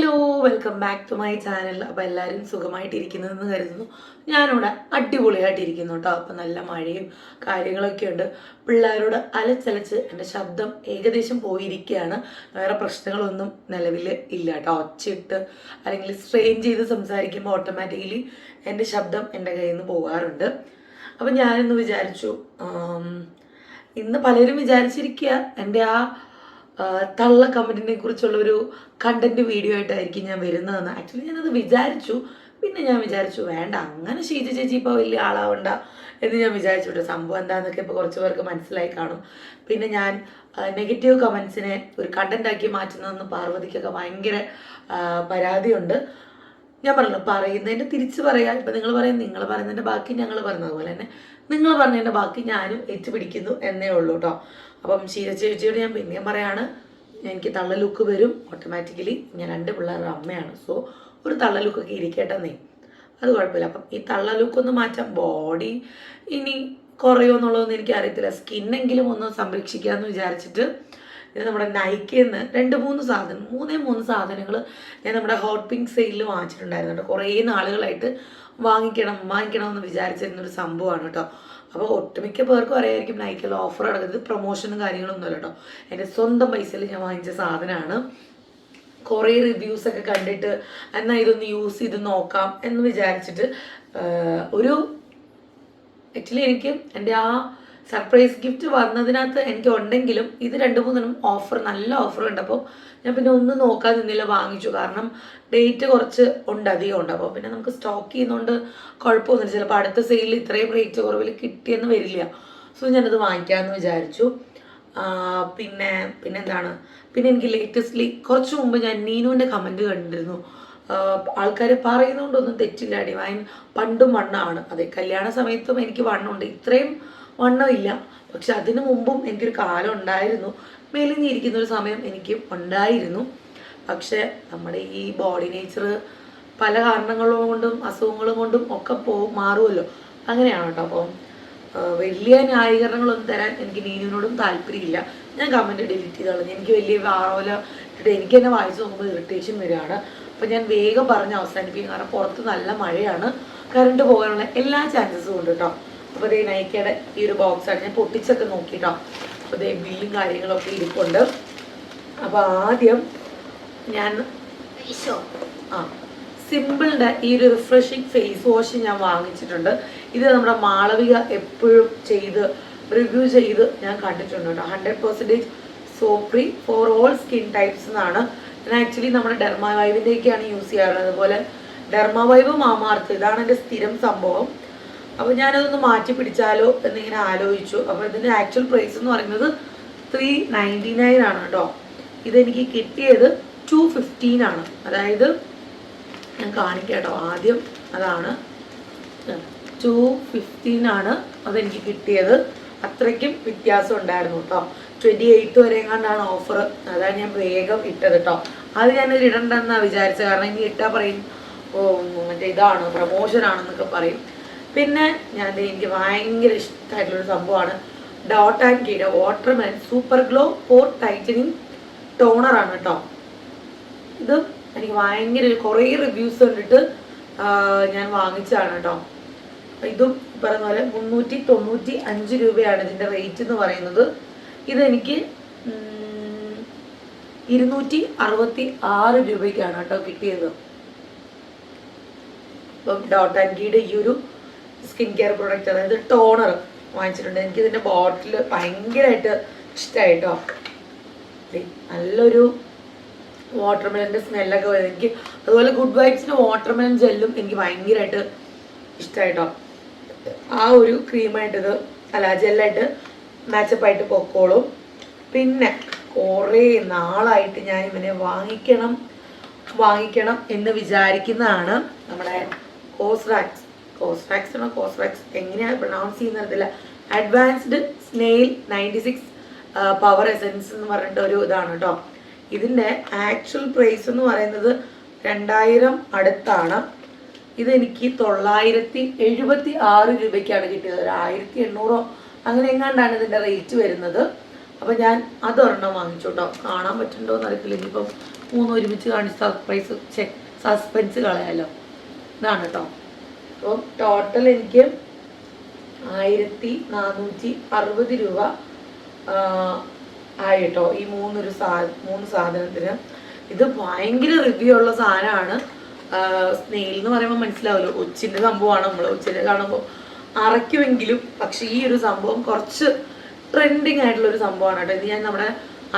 Hello welcome back to my channel അപ്പോൾ എല്ലാവരും സുഖമായിട്ടിരിക്കുന്നതെന്ന് കരുതുന്നു. ഞാനിവിടെ അടിപൊളിയായിട്ടിരിക്കുന്നു കേട്ടോ അപ്പോൾ നല്ല മഴയും കാര്യങ്ങളൊക്കെ ഉണ്ട്. പിള്ളേരോട് അലച്ചലച്ച് എന്റെ ശബ്ദം ഏകദേശം പോയിരിക്കുകയാണ്. വേറെ പ്രശ്നങ്ങളൊന്നും നിലവിൽ ഇല്ല കേട്ടോ ഒച്ചയിട്ട് അല്ലെങ്കിൽ സ്ട്രെയിൻ ചെയ്ത് സംസാരിക്കുമ്പോൾ ഓട്ടോമാറ്റിക്കലി എന്റെ ശബ്ദം എന്റെ കയ്യിൽ നിന്ന് പോകാറുണ്ട്. അപ്പം ഞാനിന്ന് വിചാരിച്ചു ഇന്ന് പലരും വിചാരിച്ചിരിക്കുക എന്റെ ആ, തള്ള കമന്റിനെ കുറിച്ചുള്ള ഒരു കണ്ടന്റ് വീഡിയോ ആയിട്ടായിരിക്കും ഞാൻ വരുന്നതെന്ന്. ആക്ച്വലി ഞാനത് വിചാരിച്ചു. പിന്നെ ഞാൻ വിചാരിച്ചു വേണ്ട അങ്ങനെ ഷീജ ചേച്ചി ഇപ്പോൾ വലിയ ആളാവണ്ട എന്ന് ഞാൻ വിചാരിച്ചു. സംഭവം എന്താണെന്നൊക്കെ ഇപ്പോൾ കുറച്ച് പേർക്ക് മനസ്സിലായി കാണും. പിന്നെ ഞാൻ നെഗറ്റീവ് കമൻസിനെ ഒരു കണ്ടന്റാക്കി മാറ്റുന്നതെന്ന് പാർവതിക്കൊക്കെ ഭയങ്കര പരാതിയുണ്ട്. ഞാൻ പറഞ്ഞു പറയുന്നതിന്റെ തിരിച്ച് പറയാം. ഇപ്പം നിങ്ങൾ പറയും നിങ്ങൾ പറയുന്നതിന്റെ ബാക്കി ഞങ്ങൾ പറഞ്ഞതുപോലെ തന്നെ നിങ്ങൾ പറഞ്ഞതിന്റെ ബാക്കി ഞാനും ഏറ്റുപിടിക്കുന്നു എന്നേ ഉള്ളൂ കേട്ടോ അപ്പം ചേച്ചിയോട് ഞാൻ പിന്നെയും പറയാണ് എനിക്ക് തള്ള ലുക്ക് വരും ഓട്ടോമാറ്റിക്കലി ഞാൻ രണ്ട് പിള്ളേരുടെ അമ്മയാണ്. സോ ഒരു തള്ള ലുക്കൊക്കെ നീ. അത് കുഴപ്പമില്ല. അപ്പം ഈ തള്ള ലുക്കൊന്ന് മാറ്റാം ബോഡി ഇനി കുറയോ എന്നുള്ളതൊന്നും എനിക്ക് അറിയത്തില്ല സ്കിന്നെങ്കിലും ഒന്ന് സംരക്ഷിക്കാമെന്ന് വിചാരിച്ചിട്ട് ഇത് നമ്മുടെ നൈക്കിൽ നിന്ന് രണ്ട് മൂന്ന് സാധനം മൂന്നേ മൂന്ന് സാധനങ്ങൾ ഞാൻ നമ്മുടെ ഹോട്ട് പിങ്ക് സെയിലിൽ വാങ്ങിച്ചിട്ടുണ്ടായിരുന്നു കേട്ടോ. കുറേ നാളുകളായിട്ട് വാങ്ങിക്കണം വാങ്ങിക്കണം എന്ന് വിചാരിച്ചിരുന്നൊരു സംഭവമാണ് കേട്ടോ. അപ്പോൾ ഒട്ടുമിക്ക പേർക്കും അറിയായിരിക്കും നൈക്കിൽ ഓഫർ നടക്കുന്നത്. പ്രൊമോഷനും കാര്യങ്ങളൊന്നും അല്ല കേട്ടോ. എന്റെ സ്വന്തം പൈസയിൽ ഞാൻ വാങ്ങിച്ച സാധനമാണ്. കുറേ റിവ്യൂസ് ഒക്കെ കണ്ടിട്ട് എന്നാൽ ഇതൊന്ന് യൂസ് ചെയ്ത് നോക്കാം എന്ന് വിചാരിച്ചിട്ട് ഒരു ആക്ച്വലി എനിക്ക് എന്റെ ആ സർപ്രൈസ് ഗിഫ്റ്റ് വന്നതിനകത്ത് എനിക്ക് ഉണ്ടെങ്കിലും ഇത് രണ്ട് മൂന്നെണ്ണം ഓഫർ നല്ല ഓഫർ ഉണ്ടപ്പോൾ ഞാൻ പിന്നെ ഒന്നും നോക്കാൻ നിന്നില്ല വാങ്ങിച്ചു. കാരണം ഡേറ്റ് കുറച്ച് ഉണ്ട് അധികം ഉണ്ട്. അപ്പോൾ പിന്നെ നമുക്ക് സ്റ്റോക്ക് ചെയ്യുന്നതുകൊണ്ട് കുഴപ്പമൊന്നുമില്ല. ചിലപ്പോൾ അടുത്ത സെയിലിൽ ഇത്രയും റേറ്റ് കുറവിൽ കിട്ടിയെന്ന് വരില്ല. സോ ഞാനത് വാങ്ങിക്കാമെന്ന് വിചാരിച്ചു. പിന്നെ പിന്നെ എന്താണ് പിന്നെ എനിക്ക് ലേറ്റസ്റ്റ്ലി കുറച്ച് മുമ്പ് ഞാൻ നീനുവിന്റെ കമന്റ് കണ്ടിരുന്നു. ആൾക്കാർ പറയുന്നതുകൊണ്ടൊന്നും തെറ്റില്ല. അടി വൈൻ പണ്ടും വണ്ണാണ്. അതെ കല്യാണ സമയത്തും എനിക്ക് വണ്ണമുണ്ട് ഇത്രയും വണ്ണമില്ല പക്ഷെ അതിനു മുമ്പും എനിക്കൊരു കാലം ഉണ്ടായിരുന്നു. മെലിഞ്ഞിരിക്കുന്ന ഒരു സമയം എനിക്ക് ഉണ്ടായിരുന്നു. പക്ഷെ നമ്മുടെ ഈ ബോഡി നേച്ചർ പല കാരണങ്ങൾ കൊണ്ടും അസുഖങ്ങളും കൊണ്ടും ഒക്കെ പോ മാറുമല്ലോ. അങ്ങനെയാണ് കേട്ടോ അപ്പം വലിയ ന്യായീകരണങ്ങളൊന്നും തരാൻ എനിക്ക് നീനുവിനോടും താല്പര്യമില്ല. ഞാൻ കമന്റ് ഡിലീറ്റ് ചെയ്ത് കളഞ്ഞു. എനിക്ക് വലിയ വാറോല ഇട്ടിട്ട് എനിക്ക് തന്നെ വായിച്ചു നോക്കുമ്പോൾ ഇറിറ്റേഷൻ വരികയാണ്. അപ്പം ഞാൻ വേഗം പറഞ്ഞ് അവസാനിപ്പിക്കും. കാരണം പുറത്ത് നല്ല മഴയാണ്. കറണ്ട് പോകാനുള്ള എല്ലാ ചാൻസസും ഉണ്ട് കേട്ടോ. അപ്പോൾ ഇതേ നൈക്കയുടെ ഈ ഒരു ബോക്സാണ് ഞാൻ പൊട്ടിച്ചൊക്കെ നോക്കിയിട്ടോ അപ്പോൾ ഇതേ ബില്ലും കാര്യങ്ങളൊക്കെ ഇരിപ്പുണ്ട്. അപ്പോൾ ആദ്യം ഞാൻ ആ സിമ്പിളിന്റെ ഈ ഒരു റിഫ്രഷിങ് ഫേസ് വാഷ് ഞാൻ വാങ്ങിച്ചിട്ടുണ്ട്. ഇത് നമ്മുടെ മാളവിക എപ്പോഴും ചെയ്ത് റിവ്യൂ ചെയ്ത് ഞാൻ കണ്ടിട്ടുണ്ട് കേട്ടോ. Hundred percentage soap free for all skin types എന്നാണ്. ഞാൻ ആക്ച്വലി നമ്മുടെ ഡെർമാവൈവിന്റെയൊക്കെയാണ് യൂസ് ചെയ്യാറുള്ളത്. അതുപോലെ ഡെർമാവൈവ് മാമാർത്ത്. ഇതാണ് എന്റെ സ്ഥിരം സംഭവം. അപ്പോൾ ഞാനതൊന്ന് മാറ്റി പിടിച്ചാലോ എന്നിങ്ങനെ ആലോചിച്ചു. അപ്പോൾ ഇതിന്റെ ആക്ച്വൽ പ്രൈസ് എന്ന് പറയുന്നത് ത്രീ നയന്റി നയൻ ആണ് കേട്ടോ. ഇതെനിക്ക് കിട്ടിയത് ടു ഫിഫ്റ്റീൻ ആണ്. അതായത് ഞാൻ കാണിക്കാം കേട്ടോ ആദ്യം അതാണ്. ടു ഫിഫ്റ്റീൻ ആണ് അതെനിക്ക് കിട്ടിയത്. അത്രയ്ക്കും വ്യത്യാസം ഉണ്ടായിരുന്നു കേട്ടോ. ട്വന്റി എയ്റ്റ് വരെ എങ്ങാണ്ടാണ് ഓഫർ അതാണ് ഞാൻ വേഗം ഇട്ടത് കേട്ടോ. അത് ഞാൻ ഇടണ്ടെന്നാണ് വിചാരിച്ചത്. കാരണം ഇനി ഇട്ടാൽ പറയും ഓ മറ്റേ ഇതാണ് പ്രൊമോഷൻ ആണെന്നൊക്കെ പറയും. പിന്നെ ഞാൻ എനിക്ക് ഭയങ്കര ഇഷ്ടമായിട്ടുള്ളൊരു സംഭവമാണ്. ഡോട്ട് ആൻഡ് കീയുടെ watermelon super glow for tightening ടോണറാണ് കേട്ടോ ഇത് എനിക്ക് ഭയങ്കര കുറേ റിവ്യൂസ് കണ്ടിട്ട് ഞാൻ വാങ്ങിച്ചതാണ് കേട്ടോ അപ്പൊ ഇതും പറയുന്ന പോലെ മുന്നൂറ്റി തൊണ്ണൂറ്റി അഞ്ച് രൂപയാണ് ഇതിന്റെ റേറ്റ് എന്ന് പറയുന്നത്. ഇതെനിക്ക് ഇരുന്നൂറ്റി അറുപത്തി ആറ് രൂപയ്ക്കാണ് കേട്ടോ കിട്ടിയത്. ഇപ്പം ഡോട്ട് ആൻഡ് കീയുടെ ഈ ഒരു സ്കിൻ കെയർ പ്രൊഡക്റ്റ് അതായത് ടോണർ വാങ്ങിച്ചിട്ടുണ്ട്. എനിക്ക് ഇതിന്റെ ബോട്ടിൽ ഭയങ്കരമായിട്ട് ഇഷ്ടമായിട്ടോ നല്ലൊരു വാട്ടർമെലന്റെ സ്മെല്ലൊക്കെ വരും. എനിക്ക് അതുപോലെ ഗുഡ് വൈബ്സിന്റെ വാട്ടർമെലൻ ജെല്ലും എനിക്ക് ഭയങ്കരമായിട്ട് ഇഷ്ടമായിട്ടോ ആ ഒരു ക്രീമായിട്ടിത് അല്ല ജെല്ലായിട്ട് മാച്ചപ്പായിട്ട് പൊക്കോളും. പിന്നെ കുറേ നാളായിട്ട് ഞാൻ ഇവനെ വാങ്ങിക്കണം വാങ്ങിക്കണം എന്ന് വിചാരിക്കുന്നതാണ് നമ്മുടെ കോസ്റാക്സ് കോസ്റാക്സ് ആണോ കോസ്റാക്സ് എങ്ങനെയാണ് pronounce ചെയ്യുന്നതില്ല advanced snail ninety six power essence എന്ന് പറഞ്ഞിട്ട് ഒരു ഇതാണ് കേട്ടോ ഇതിന്റെ ആക്ച്വൽ പ്രൈസ് എന്ന് പറയുന്നത് രണ്ടായിരം അടുത്താണ്. ഇതെനിക്ക് തൊള്ളായിരത്തി എഴുപത്തി ആറ് രൂപയ്ക്കാണ് കിട്ടിയത്. ഒരു ആയിരത്തി എണ്ണൂറോ അങ്ങനെ എങ്ങാണ്ടാണ് ഇതിന്റെ റേറ്റ് വരുന്നത്. അപ്പം ഞാൻ അതൊരെണ്ണം വാങ്ങിച്ചു കേട്ടോ കാണാൻ പറ്റുന്നുണ്ടോ എന്ന് അറിയത്തില്ല. ഇനിയിപ്പം മൂന്ന് ഒരുമിച്ച് കാണിച്ച് സർപ്രൈസ് ചെക്ക് സസ്പെൻസ് കളയാലോ. ഇതാണ് കേട്ടോ അപ്പം ടോട്ടൽ എനിക്ക് ആയിരത്തി നാനൂറ്റി അറുപത് രൂപ ആയിട്ടോ. ഈ മൂന്നൊരു സാ മൂന്ന് സാധനത്തിന്. ഇത് ഭയങ്കര റിവ്യൂ ഉള്ള സാധനമാണ്. സ്നെയിൽ എന്ന് പറയുമ്പോൾ മനസ്സിലാവുമല്ലോ ഒച്ചിന്റെ സംഭവമാണ് നമ്മൾ ഒച്ചിനെ കാണുമ്പോൾ അറയ്ക്കുമെങ്കിലും പക്ഷെ ഈ ഒരു സംഭവം കുറച്ച് ട്രെൻഡിങ് ആയിട്ടുള്ള ഒരു സംഭവമാണ് കേട്ടോ. ഇത് ഞാൻ നമ്മുടെ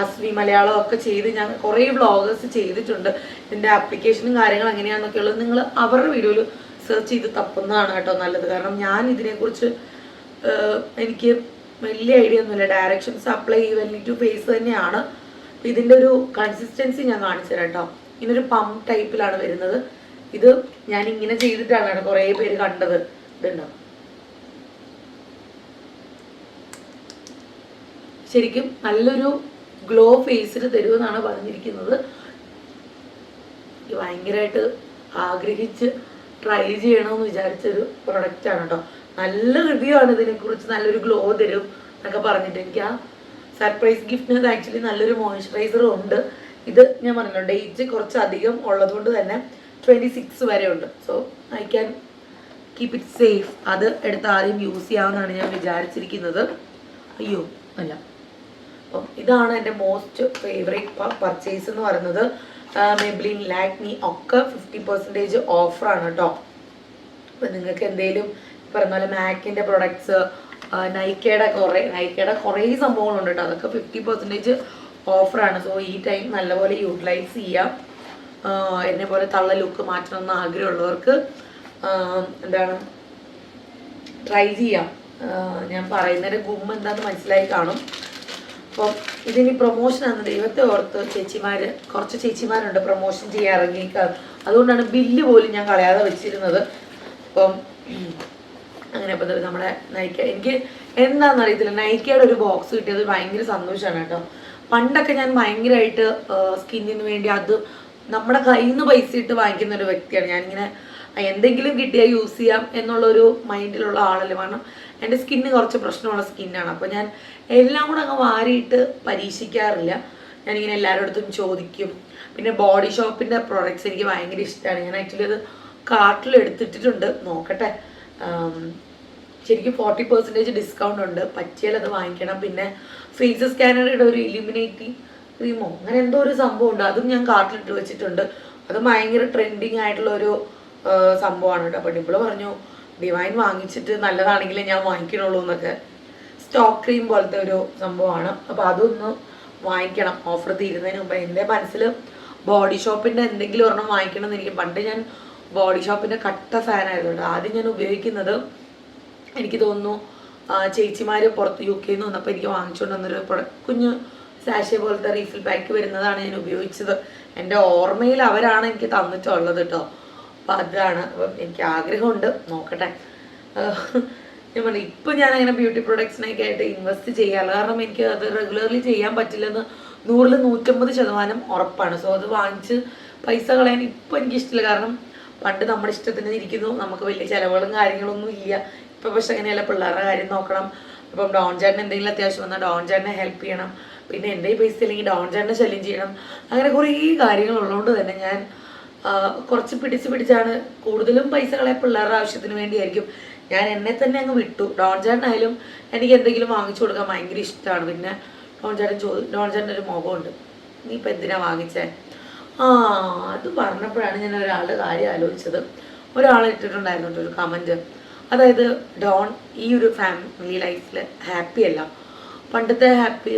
അസ്മി മലയാളം ഒക്കെ ചെയ്ത് ഞാൻ കുറേ വ്ളോഗേഴ്സ് ചെയ്തിട്ടുണ്ട്. ഇതിന്റെ ആപ്ലിക്കേഷനും കാര്യങ്ങളും എങ്ങനെയാണെന്നൊക്കെ ഉള്ളത് നിങ്ങൾ അവരുടെ വീഡിയോയിൽ സെർച്ച് ചെയ്ത് തപ്പുന്നതാണ് കേട്ടോ നല്ലത്. കാരണം ഞാൻ ഇതിനെക്കുറിച്ച് എനിക്ക് വലിയ ഐഡിയ ഒന്നുമില്ല. Directions apply evenly to face തന്നെയാണ്. ഇതിന്റെ ഒരു കൺസിസ്റ്റൻസി ഞാൻ കാണിച്ചു കേട്ടോ. ഇങ്ങനൊരു പമ്പ് ടൈപ്പിലാണ് വരുന്നത്. ഇത് ഞാൻ ഇങ്ങനെ ചെയ്തിട്ടാണ് കേട്ടോ കുറേ പേര് കണ്ടത്. ഇതുണ്ടോ ശരിക്കും നല്ലൊരു ഗ്ലോ ഫേസിൽ തരുമെന്നാണ് പറഞ്ഞിരിക്കുന്നത്. ഭയങ്കരമായിട്ട് ആഗ്രഹിച്ച് ട്രൈ ചെയ്യണമെന്ന് വിചാരിച്ചൊരു പ്രൊഡക്റ്റാണ് കേട്ടോ നല്ല റിവ്യൂ ആണ് ഇതിനെക്കുറിച്ച് നല്ലൊരു ഗ്ലോ തരും എന്നൊക്കെ പറഞ്ഞിട്ട് എനിക്ക് ആ സർപ്രൈസ് ഗിഫ്റ്റിനകത്ത് ആക്ച്വലി നല്ലൊരു മോയ്സ്ചറൈസറും ഉണ്ട്. ഇത് ഞാൻ പറഞ്ഞല്ലോ ഡേറ്റ് കുറച്ച് അധികം ഉള്ളതുകൊണ്ട് തന്നെ ട്വന്റി സിക്സ് വരെ ഉണ്ട്. So I can keep it safe അത് എടുത്ത് ആദ്യം യൂസ് ചെയ്യാമെന്നാണ് ഞാൻ വിചാരിച്ചിരിക്കുന്നത്. അയ്യോ അല്ല. അപ്പം ഇതാണ് എന്റെ മോസ്റ്റ് ഫേവറേറ്റ് പർച്ചേസ് എന്ന് പറയുന്നത്. മെബ്ലിൻ ലാക്മി ഒക്കെ ഫിഫ്റ്റി പെർസെന്റേജ് ഓഫറാണ് കേട്ടോ അപ്പം നിങ്ങൾക്ക് എന്തെങ്കിലും പറഞ്ഞ പോലെ മാക്കിന്റെ പ്രൊഡക്ട്സ് നൈക്കയുടെ കുറേ നൈക്കയുടെ കുറേ സംഭവങ്ങളുണ്ട് കേട്ടോ അതൊക്കെ ഫിഫ്റ്റി പെർസെന്റേജ് ഓഫറാണ് സോ ഈ ടൈം നല്ലപോലെ യൂട്ടിലൈസ് ചെയ്യാം. എന്നെ പോലെ തള്ള ലുക്ക് മാറ്റണമെന്ന് ആഗ്രഹമുള്ളവർക്ക് എന്താണ് ട്രൈ ചെയ്യാം. ഞാൻ പറയുന്നതിന്റെ ഗുമ്മ എന്താണെന്ന് മനസ്സിലായി കാണും. അപ്പം ഇതിനി പ്രൊമോഷനാണ് ദൈവത്തെ ഓർത്ത് ചേച്ചിമാർ കുറച്ച് ചേച്ചിമാരുണ്ട് പ്രൊമോഷൻ ചെയ്യാൻ ഇറങ്ങിയിരിക്കുക അതുകൊണ്ടാണ് ബില്ല് പോലും ഞാൻ കളയാതെ വെച്ചിരുന്നത്. അപ്പം അങ്ങനെ അപ്പം നമ്മുടെ നൈക്ക എനിക്ക് എന്താണെന്ന് അറിയത്തില്ല നൈക്കയുടെ ഒരു ബോക്സ് കിട്ടിയത് ഭയങ്കര സന്തോഷമാണ് കേട്ടോ. പണ്ടൊക്കെ ഞാൻ ഭയങ്കരമായിട്ട് സ്കിന്നിന് വേണ്ടി അത് നമ്മുടെ കയ്യിൽ നിന്ന് പൈസ ഇട്ട് വാങ്ങിക്കുന്ന ഒരു വ്യക്തിയാണ്. ഞാനിങ്ങനെ എന്തെങ്കിലും കിട്ടിയാൽ യൂസ് ചെയ്യാം എന്നുള്ളൊരു മൈൻഡിലുള്ള ആളല്ലേ വേണം. എന്റെ സ്കിന്ന് കുറച്ച് പ്രശ്നമുള്ള സ്കിന്നാണ് അപ്പോൾ ഞാൻ എല്ലാം കൂടെ അങ്ങ് വാരിയിട്ട് പരീക്ഷിക്കാറില്ല. ഞാനിങ്ങനെ എല്ലാവരുടെ അടുത്തും ചോദിക്കും. പിന്നെ ബോഡി ഷോപ്പിന്റെ പ്രോഡക്റ്റ്സ് എനിക്ക് ഭയങ്കര ഇഷ്ടമാണ് ഞാൻ ആക്ച്വലി അത് കാർട്ടിൽ എടുത്തിട്ടിട്ടുണ്ട്. നോക്കട്ടെ. ശരിക്കും ഫോർട്ടി പെർസെന്റേജ് ഡിസ്കൗണ്ട് ഉണ്ട്. പറ്റിയാൽ അത് വാങ്ങിക്കണം. പിന്നെ ഫേസ് സ്കാനറുടെ ഒരു ഇലിമിനേറ്റി ക്രീമോ അങ്ങനെ എന്തോ ഒരു സംഭവം ഉണ്ട്. അതും ഞാൻ കാർട്ടിലിട്ട് വെച്ചിട്ടുണ്ട്. അത് ഭയങ്കര ട്രെൻഡിങ് ആയിട്ടുള്ള ഒരു സംഭവമാണ് കേട്ടോ. അപ്പോൾ ഡിബിൾ പറഞ്ഞു ഡിവൈൻ വാങ്ങിച്ചിട്ട് നല്ലതാണെങ്കിൽ ഞാൻ വാങ്ങിക്കണുള്ളൂ എന്നൊക്കെ. സ്റ്റോക്ക് ക്രീം പോലത്തെ ഒരു സംഭവമാണ്. അപ്പോൾ അതൊന്ന് വാങ്ങിക്കണം. ഓഫർ തീരുന്നതിന് മുമ്പ് എന്റെ മനസ്സിൽ ബോഡി ഷോപ്പിന്റെ എന്തെങ്കിലും ഒരെണ്ണം വാങ്ങിക്കണം എന്ന് എനിക്ക് പണ്ട് ഞാൻ ബോഡി ഷോപ്പിന്റെ കട്ട ഫാനായിരുന്നു കേട്ടോ. ആദ്യം ഞാൻ ഉപയോഗിക്കുന്നത് എനിക്ക് തോന്നുന്നു ചേച്ചിമാർ പുറത്ത് യു കെയിൽ നിന്ന് വന്നപ്പോൾ എനിക്ക് വാങ്ങിച്ചുകൊണ്ട് വന്നൊരു പ്രൊഡക്റ്റ് കുഞ്ഞ് സാഷെ പോലത്തെ റീഫിൽ പാക്ക് വരുന്നതാണ് ഞാൻ ഉപയോഗിച്ചത്. എന്റെ ഓർമ്മയിൽ അവരാണ് എനിക്ക് തന്നിട്ടുള്ളത് കേട്ടോ. അപ്പം അതാണ്. അപ്പം എനിക്ക് ആഗ്രഹമുണ്ട്. നോക്കട്ടെ. ഞാൻ പറഞ്ഞു ഇപ്പം ഞാൻ അങ്ങനെ ബ്യൂട്ടി പ്രൊഡക്ട്സിനൊക്കെ ആയിട്ട് ഇൻവെസ്റ്റ് ചെയ്യാറില്ല. കാരണം എനിക്ക് അത് റെഗുലർലി ചെയ്യാൻ പറ്റില്ലെന്ന് നൂറിൽ നൂറ്റമ്പത് ശതമാനം ഉറപ്പാണ്. സോ അത് വാങ്ങിച്ച് പൈസ കളയാൻ ഇപ്പം എനിക്ക് ഇഷ്ടമില്ല കാരണം പണ്ട് നമ്മുടെ ഇഷ്ടത്തിന് ഇരിക്കുന്നു. നമുക്ക് വലിയ ചിലവുകളും കാര്യങ്ങളൊന്നും ഇല്ല. ഇപ്പം പക്ഷെ അങ്ങനെയല്ല. പിള്ളേരുടെ കാര്യം നോക്കണം. ഇപ്പം ഡോൺ ചേട്ടൻ എന്തെങ്കിലും അത്യാവശ്യം വന്നാൽ ഡോൺ ചേട്ടനെ ഹെൽപ്പ് ചെയ്യണം. പിന്നെ എന്റെ പൈസ ഇല്ലെങ്കിൽ ഡോൺ ചേട്ടനെ ശല്യം ചെയ്യണം. അങ്ങനെ കുറേ കാര്യങ്ങളുള്ളതുകൊണ്ട് തന്നെ ഞാൻ കുറച്ച് പിടിച്ച് പിടിച്ചാണ് കൂടുതലും പൈസകളെ പിള്ളേരുടെ ആവശ്യത്തിന് വേണ്ടിയായിരിക്കും. ഞാൻ എന്നെ തന്നെ അങ്ങ് വിട്ടു. ഡോൺ ചേട്ടനായാലും എനിക്ക് എന്തെങ്കിലും വാങ്ങിച്ചു കൊടുക്കാൻ ഭയങ്കര ഇഷ്ടമാണ് പിന്നെ ഡോൺ ചേട്ടൻ ചോദി ഒരു മുഖമുണ്ട് നീ ഇപ്പം എന്തിനാ വാങ്ങിച്ചേ? ആ അത് പറഞ്ഞപ്പോഴാണ് ഞാൻ ഒരാളുടെ കാര്യം ആലോചിച്ചത്. ഒരാൾ ഇട്ടിട്ടുണ്ടായിരുന്നു ഒരു കമന്റ്. അതായത് ഡോൺ ഈ ഒരു ഫാമിലി ലൈഫിൽ ഹാപ്പി അല്ല. പണ്ടത്തെ ഹാപ്പി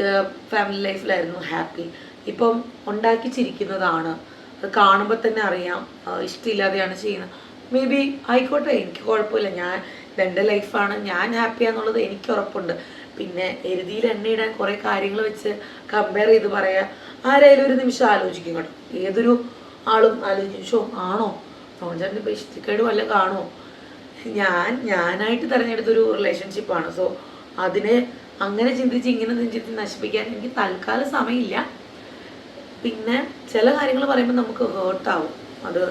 ഫാമിലി ലൈഫിലായിരുന്നു ഹാപ്പി. ഇപ്പം ഉണ്ടാക്കി ചിരിക്കുന്നതാണ്. അത് കാണുമ്പോൾ തന്നെ അറിയാം. ഇഷ്ടമില്ലാതെയാണ് ചെയ്യുന്നത്. മേ ബി ആയിക്കോട്ടെ എനിക്ക് കുഴപ്പമില്ല. ഞാൻ എന്റെ ലൈഫാണ് ഞാൻ ഹാപ്പിയാന്നുള്ളത് എനിക്ക് ഉറപ്പുണ്ട്. പിന്നെ എരുതിയിൽ എണ്ണയിടാൻ കുറേ കാര്യങ്ങൾ വെച്ച് കമ്പയർ ചെയ്ത് പറയാം ആരായാലും ഒരു നിമിഷം ആലോചിക്കും കേട്ടോ. ഏതൊരു ആളും ആലോചിക്കും ആണോ? നോഞ്ചാന്റെ ഇപ്പോൾ ഇഷ്ടക്കേട് വല്ല കാണുമോ ഞാൻ ഞാനായിട്ട് തിരഞ്ഞെടുത്തൊരു റിലേഷൻഷിപ്പാണ് സോ അതിനെ അങ്ങനെ ചിന്തിച്ച് ഇങ്ങനെ ചിന്തിച്ച് നശിപ്പിക്കാൻ എനിക്ക് തൽക്കാലം സമയമില്ല. പിന്നെ ചില കാര്യങ്ങൾ പറയുമ്പോൾ നമുക്ക് ഹേർട്ടാവും അത്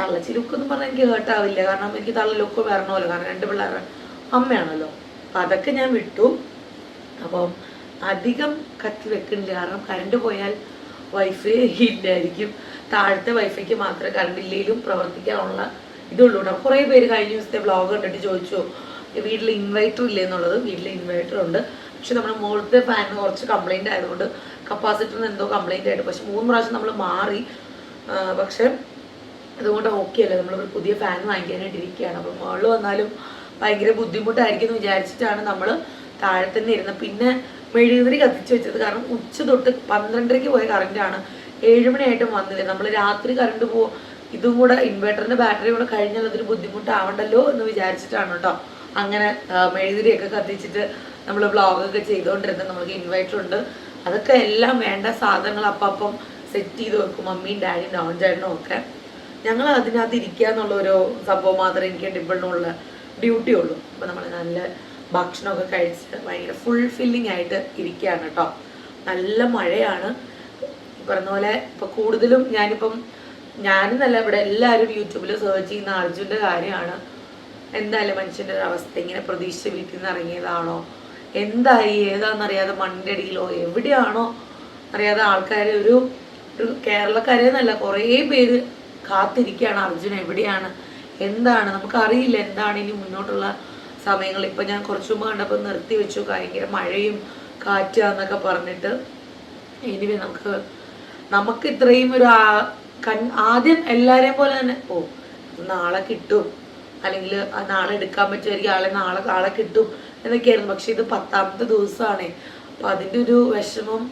തള്ളച്ചി ലുക്ക് എന്ന് പറഞ്ഞാൽ എനിക്ക് ഹേർട്ടാവില്ല കാരണം എനിക്ക് തള്ള ലുക്ക് വരണമല്ലോ കാരണം രണ്ട് പിള്ളേരുടെ അമ്മയാണല്ലോ. അപ്പം അതൊക്കെ ഞാൻ വിട്ടു. അപ്പം അധികം കത്തി വെക്കുന്നില്ല കാരണം കറണ്ട് പോയാൽ വൈഫൈ ഇല്ലായിരിക്കും. താഴത്തെ വൈഫൈക്ക് മാത്രമേ കറണ്ട് ഇല്ലെങ്കിലും പ്രവർത്തിക്കാനുള്ള ഇതുള്ളൂ കേട്ടോ. കുറേ പേര് കഴിഞ്ഞ ദിവസത്തെ വ്ളോഗ് കണ്ടിട്ട് ചോദിച്ചു വീട്ടിൽ ഇൻവൈറ്റർ ഇല്ലേ? എന്നുള്ളത്. വീട്ടിൽ ഇൻവൈറ്റർ ഉണ്ട്. പക്ഷെ നമ്മുടെ മുകളിലത്തെ ഫാനിന് കുറച്ച് കംപ്ലൈന്റ് ആയതുകൊണ്ട് കപ്പാസിറ്ററിന് എന്തോ കംപ്ലൈന്റ് ആയിട്ട്. പക്ഷെ മൂന്ന് പ്രാവശ്യം നമ്മൾ മാറി. പക്ഷേ അതുകൊണ്ട് ഓക്കെ അല്ലേ? നമ്മളൊരു പുതിയ ഫാൻ വാങ്ങിക്കാനായിട്ട് ഇരിക്കുകയാണ്. അപ്പം മുകളിൽ വന്നാലും ഭയങ്കര ബുദ്ധിമുട്ടായിരിക്കും എന്ന് വിചാരിച്ചിട്ടാണ് നമ്മൾ താഴെ തന്നെ ഇരുന്നത് പിന്നെ മെഴുകുതിരി കത്തിച്ച് വെച്ചത് കാരണം ഉച്ച തൊട്ട് പന്ത്രണ്ടരയ്ക്ക് പോയ കറണ്ടാണ് ഏഴുമണിയായിട്ടും വന്നില്ല. നമ്മൾ രാത്രി കറണ്ട് പോ ഇതും കൂടെ ഇൻവെർട്ടറിന്റെ ബാറ്ററി കൂടെ കഴിഞ്ഞാൽ അതൊരു ബുദ്ധിമുട്ടാവണ്ടല്ലോ എന്ന് വിചാരിച്ചിട്ടാണ് കേട്ടോ അങ്ങനെ മെഴുകുതിരിയൊക്കെ കത്തിച്ചിട്ട് നമ്മൾ വ്ളോഗൊക്കെ ചെയ്തുകൊണ്ടിരുന്നത് നമുക്ക് ഇൻവൈറ്റർ ഉണ്ട്. അതൊക്കെ എല്ലാം വേണ്ട സാധനങ്ങൾ അപ്പം സെറ്റ് ചെയ്ത് വെക്കും. മമ്മിയും ഡാഡിയും ഡോൺ ചേട്ടനും ഒക്കെ. ഞങ്ങൾ അതിനകത്ത് ഇരിക്കുക എന്നുള്ള ഒരു സംഭവം മാത്രമേ എനിക്ക് ഡിബിളിനുള്ള ഡ്യൂട്ടി ഉള്ളൂ. അപ്പം നമ്മൾ നല്ല ഭക്ഷണമൊക്കെ കഴിച്ച് ഭയങ്കര ഫുൾ ഫില്ലിംഗ് ആയിട്ട് ഇരിക്കുകയാണ് കേട്ടോ. നല്ല മഴയാണ്. പറഞ്ഞ പോലെ ഇപ്പം കൂടുതലും ഞാനിപ്പം ഞാനെന്നല്ല ഇവിടെ എല്ലാവരും യൂട്യൂബിൽ സെർച്ച് ചെയ്യുന്ന അർജുന്റെ കാര്യമാണ്. എന്തായാലും മനുഷ്യന്റെ ഒരു അവസ്ഥ ഇങ്ങനെ പ്രതീക്ഷിച്ച് വീട്ടിൽ നിന്ന് ഇറങ്ങിയതാണോ? എന്തായി? ഏതാണെന്നറിയാതെ മണ്ണിന്റെ അടിയിലോ? എവിടെയാണോ? അറിയാതെ ആൾക്കാർ ഒരു ഒരു കേരളക്കാരെന്നല്ല കുറേ പേര് കാത്തിരിക്കുകയാണ്. അർജുൻ എവിടെയാണ്? എന്താണ്? നമുക്കറിയില്ല എന്താണ് ഇനി മുന്നോട്ടുള്ള സമയങ്ങൾ. ഇപ്പം ഞാൻ കുറച്ചു മുമ്പ് കണ്ടപ്പോൾ നിർത്തി വെച്ചു. ഭയങ്കര മഴയും കാറ്റാന്നൊക്കെ പറഞ്ഞിട്ട്. ഇനി നമുക്ക് നമുക്ക് ഇത്രയും ഒരു കൺ- ആദ്യം എല്ലാവരെയും പോലെ തന്നെ ഓ നാളെ കിട്ടും. അല്ലെങ്കിൽ നാളെ എടുക്കാൻ പറ്റുമായിരിക്കും ആളെ നാളെ നാളെ കിട്ടും എന്നൊക്കെയായിരുന്നു. പക്ഷെ ഇത് പത്താമത്തെ ദിവസമാണ്. അപ്പോൾ അതിന്റെ ഒരു വിഷമം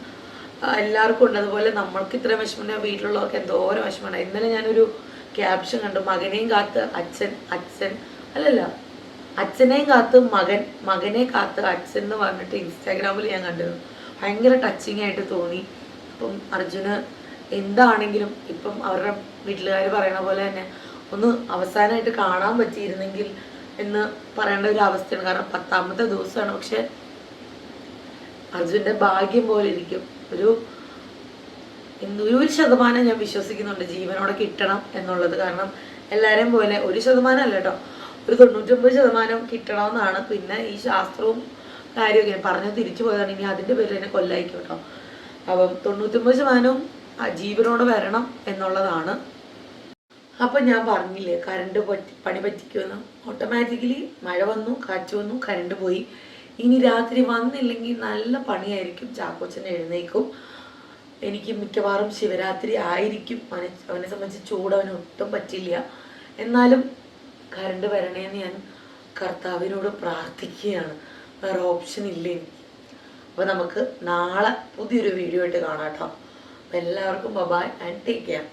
എല്ലാവർക്കും ഉണ്ട്. അതുപോലെ നമ്മൾക്ക് ഇത്ര വിഷമം വീട്ടിലുള്ളവർക്ക് എന്തോരം വിഷമമാണ്. ഇന്നലെ ഞാനൊരു ക്യാപ്ഷൻ കണ്ടു. മകനെയും കാത്ത് അച്ഛൻ അച്ഛൻ അല്ലല്ല അച്ഛനെയും കാത്ത് മകൻ മകനെ കാത്ത് അച്ഛൻ എന്ന് പറഞ്ഞിട്ട് ഇൻസ്റ്റാഗ്രാമിൽ ഞാൻ കണ്ടിരുന്നു ഭയങ്കര ടച്ചിങ് ആയിട്ട് തോന്നി. അപ്പം അർജുന് എന്താണെങ്കിലും ഇപ്പം അവരുടെ വീട്ടിലുകാർ പറയണ പോലെ തന്നെ ഒന്ന് അവസാനമായിട്ട് കാണാൻ പറ്റിയിരുന്നെങ്കിൽ എന്ന് പറയേണ്ട ഒരു അവസ്ഥയാണ്. കാരണം പത്താമത്തെ ദിവസമാണ്. പക്ഷെ അർജുന്റെ ഭാഗ്യം പോലെ ഇരിക്കും. ഒരു ഒരു ശതമാനം ഞാൻ വിശ്വസിക്കുന്നുണ്ട് ജീവനോടെ കിട്ടണം എന്നുള്ളത്. കാരണം എല്ലാവരെയും പോലെ ഒരു ശതമാനം അല്ല കേട്ടോ. ഒരു തൊണ്ണൂറ്റൊമ്പത് ശതമാനം കിട്ടണമെന്നാണ് പിന്നെ ഈ ശാസ്ത്രവും കാര്യമൊക്കെ പറഞ്ഞു തിരിച്ചു പോയതാണ്. ഇനി അതിന്റെ പേരിൽ എന്നെ കൊല്ലായിരിക്കും കേട്ടോ. അപ്പം തൊണ്ണൂറ്റൊമ്പത് ശതമാനവും ജീവനോടെ വരണം എന്നുള്ളതാണ് അപ്പം ഞാൻ പറഞ്ഞില്ലേ കറണ്ട് പറ്റി പണി പറ്റിക്കുമെന്ന്. ഓട്ടോമാറ്റിക്കലി മഴ വന്നു കാറ്റ് വന്നു കറണ്ട് പോയി. ഇനി രാത്രി വന്നില്ലെങ്കിൽ നല്ല പണിയായിരിക്കും. ചാക്കോച്ചൻ എഴുന്നേക്കും. എനിക്ക് മിക്കവാറും ശിവരാത്രി ആയിരിക്കും. അവനെ അവനെ സംബന്ധിച്ച് ചൂട് അവന് ഒട്ടും പറ്റില്ല. എന്നാലും കറണ്ട് വരണേന്ന് ഞാൻ കർത്താവിനോട് പ്രാർത്ഥിക്കുകയാണ്. വേറെ ഓപ്ഷൻ ഇല്ല എനിക്ക്. അപ്പോൾ നമുക്ക് നാളെ പുതിയൊരു വീഡിയോ ആയിട്ട് കാണാം കേട്ടോ. അപ്പോൾ എല്ലാവർക്കും ബബായ് ആൻഡ് ടേക്ക് കെയർ